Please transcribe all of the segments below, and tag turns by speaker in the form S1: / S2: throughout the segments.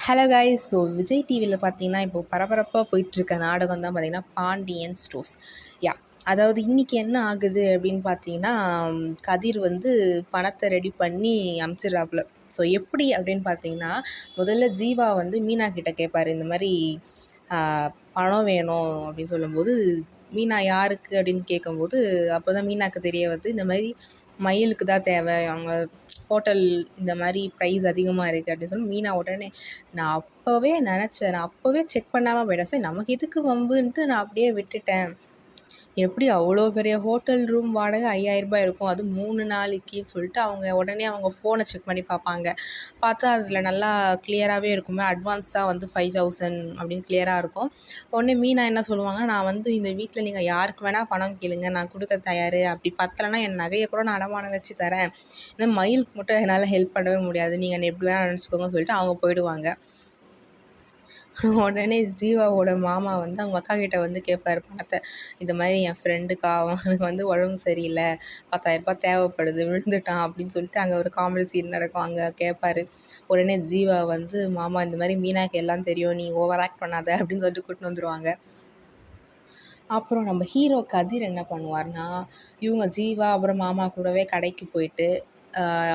S1: Hello guys so Vijay டிவியில் பார்த்தீங்கன்னா இப்போ பரபரப்பாக போயிட்டுருக்க நாடகம் தான் பார்த்திங்கன்னா பாண்டியன் ஸ்டோர்ஸ் யா அதாவது இன்றைக்கி என்ன ஆகுது அப்படின்னு பார்த்தீங்கன்னா கதிர் வந்து பணத்தை ரெடி பண்ணி அமுச்சிடுறாப்புல. ஸோ எப்படி அப்படின்னு பார்த்தீங்கன்னா முதல்ல ஜீவா வந்து மீனா கிட்ட கேட்பார் இந்த மாதிரி பணம் வேணும் அப்படின்னு சொல்லும்போது மீனா யாருக்கு அப்படின்னு கேட்கும்போது அப்போ தான் மீனாக்கு தெரிய வருது இந்த மாதிரி மயிலுக்கு தான் தேவை அவங்க ஹோட்டல் இந்த மாதிரி ப்ரைஸ் அதிகமாக இருக்குது அப்படின்னு சொல்லி மீனா உடனே நான் அப்போவே நினச்சேன் நான் அப்போவே செக் பண்ணாமல் போயிட்டேன். சரி நமக்கு எதுக்கு வம்புன்ட்டு நான் அப்படியே விட்டுட்டேன். எப்படி அவ்வளோ பெரிய ஹோட்டல் ரூம் வாடகை ஐயாயிரரூபா இருக்கும்? அதுவும் மூணு நாளைக்கு சொல்லிட்டு அவங்க உடனே அவங்க ஃபோனை செக் பண்ணி பார்ப்பாங்க. பார்த்தா அதில் நல்லா கிளியராகவே இருக்குமே. அட்வான்ஸ் தான் வந்து ஃபைவ் தௌசண்ட் அப்படின்னு கிளியராக இருக்கும். உடனே மீனா என்ன சொல்லுவாங்க? நான் வந்து இந்த வீட்டில் நீங்கள் யாருக்கு வேணால் பணம் கேளுங்க. நான் கொடுக்க தயார். அப்படி பத்தலைன்னா என் நகையை கூட நான் அடமானம் வச்சு தரேன். இந்த மயிலுக்கு மட்டும் என்னால் ஹெல்ப் பண்ணவே முடியாது. நீங்கள் எப்படி வேணால் நினச்சிக்கோங்க சொல்லிட்டு அவங்க போயிடுவாங்க. உடனே ஜீவாவோட மாமா வந்து அவங்க அக்கா கிட்ட வந்து கேட்பாரு பணத்தை. இந்த மாதிரி என் ஃப்ரெண்டுக்கா அவனுக்கு வந்து உடம்பு சரியில்லை. பத்தாயிரரூபா தேவைப்படுது விழுந்துட்டான் அப்படின்னு சொல்லிட்டு அங்கே ஒரு காமெடி சீன் நடக்கும். அங்கே கேட்பாரு உடனே ஜீவா வந்து மாமா இந்த மாதிரி மீனாக்கு எல்லாம் தெரியும். நீ ஓவர் ஆக்ட் பண்ணாத அப்படின்னு சொல்லிட்டு கூட்டின்னு வந்துடுவாங்க அப்புறம் நம்ம ஹீரோ கதிர் என்ன பண்ணுவார்னா இவங்க ஜீவா அப்புறம் மாமா கூடவே கடைக்கு போயிட்டு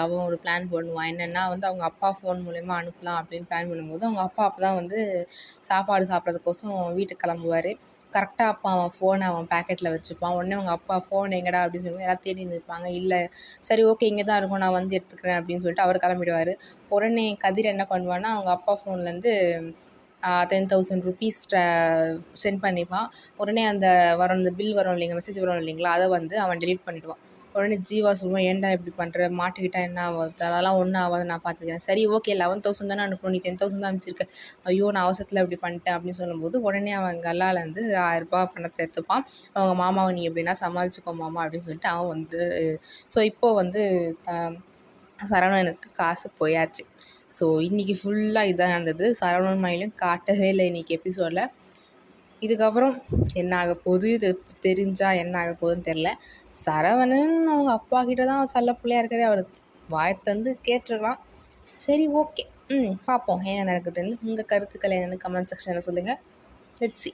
S1: அவன் ஒரு பிளான் பண்ணுவான். என்னென்னா வந்து அவங்க அப்பா ஃபோன் மூலயமா அனுப்பலாம் அப்படின்னு பிளான் பண்ணும்போது அவங்க அப்பா அப்போ தான் வந்து சாப்பாடு சாப்பிட்றதுக்கோசம் வீட்டுக்கு கிளம்புவார். கரெக்டாக அப்போ அவன் ஃபோனை அவன் பேக்கெட்டில் வச்சுப்பான். உடனே அவங்க அப்பா ஃபோன் எங்கடா? அப்படின்னு சொல்லி எல்லாம் தேடி நிற்பாங்க இல்லை. சரி ஓகே இங்கே தான் இருக்கும். நான் வந்து எடுத்துக்கிறேன். அப்படின்னு சொல்லிட்டு அவர் கிளம்பிடுவார். உடனே கதிர் என்ன பண்ணுவான்னா அவங்க அப்பா ஃபோன்லேருந்து டென் தௌசண்ட் ருபீஸ் சென்ட் பண்ணிப்பான். உடனே அந்த வரும் அந்த பில் வரும் இல்லைங்க மெசேஜ் வரும் இல்லைங்களா அதை வந்து அவன் டெலிட் பண்ணிவிடுவான் உடனே ஜீவா சொல்லுவான் ஏன்டா இப்படி பண்ணுற மாட்டிக்கிட்டா என்ன ஆகுது அதெல்லாம் ஒன்றும் ஆகாது நான் பார்த்துக்கிறேன் சரி ஓகே லெவன் தௌசண்ட் தானே அனுப்பணும் நீ டென் தௌசண்ட் தான் அனுப்பிச்சிருக்க. ஐயோ நான் அவசரத்தில் இப்படி பண்ணிட்டேன் அப்படின்னு சொல்லும்போது உடனே அவன் கல்லாலேருந்து ஆயிரரூபா பணத்தை எடுத்துப்பான். அவங்க மாமாவை நீ எப்படின்னா சமாளிச்சுக்கோ மாமா அப்படின்னு சொல்லிட்டு அவன் வந்து ஸோ இப்போது வந்து சரவணனுக்கு காசு போயாச்சு. ஸோ இன்றைக்கி ஃபுல்லாக இதான் நடந்தது. சரவணன் மயிலும் காட்டவே இல்லை இன்றைக்கி எபிசோடில் இதுக்கப்புறம் என்ன ஆக போகுது? இது தெரிஞ்சால் என்ன ஆக போகுதுன்னு தெரில சரவணன் அவங்க அப்பா கிட்ட தான் செல்ல பிள்ளையா இருக்காரு. அவர் வாய் தந்து கேட்டுருக்கலாம் சரி ஓகே. ம் பார்ப்போம் என்ன நடக்குதுன்னு. உங்கள் கருத்துக்கள் என்னென்னு கமெண்ட் செக்ஷனில் சொல்லுங்கள் லெட்ஸ் சி